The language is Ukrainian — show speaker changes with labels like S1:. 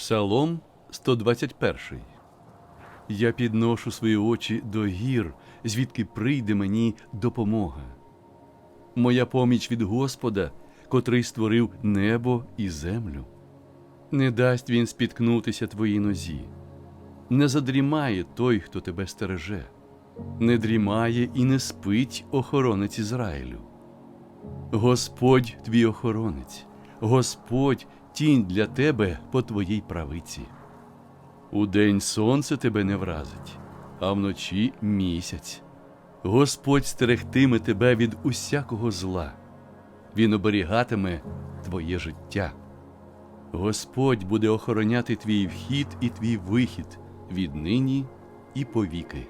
S1: Псалом 121. Я підношу свої очі до гір, звідки прийде мені допомога. Моя поміч від Господа, котрий створив небо і землю. Не дасть він спіткнутися твоїй нозі, не задрімає той, хто тебе стереже, не дрімає і не спить охоронець Ізраїлю. Господь твій охоронець, Господь тінь для тебе по твоїй правиці. Удень сонце тебе не вразить, а вночі місяць. Господь стерегтиме тебе від усякого зла, Він оберігатиме твоє життя. Господь буде охороняти твій вхід і твій вихід віднині і повіки.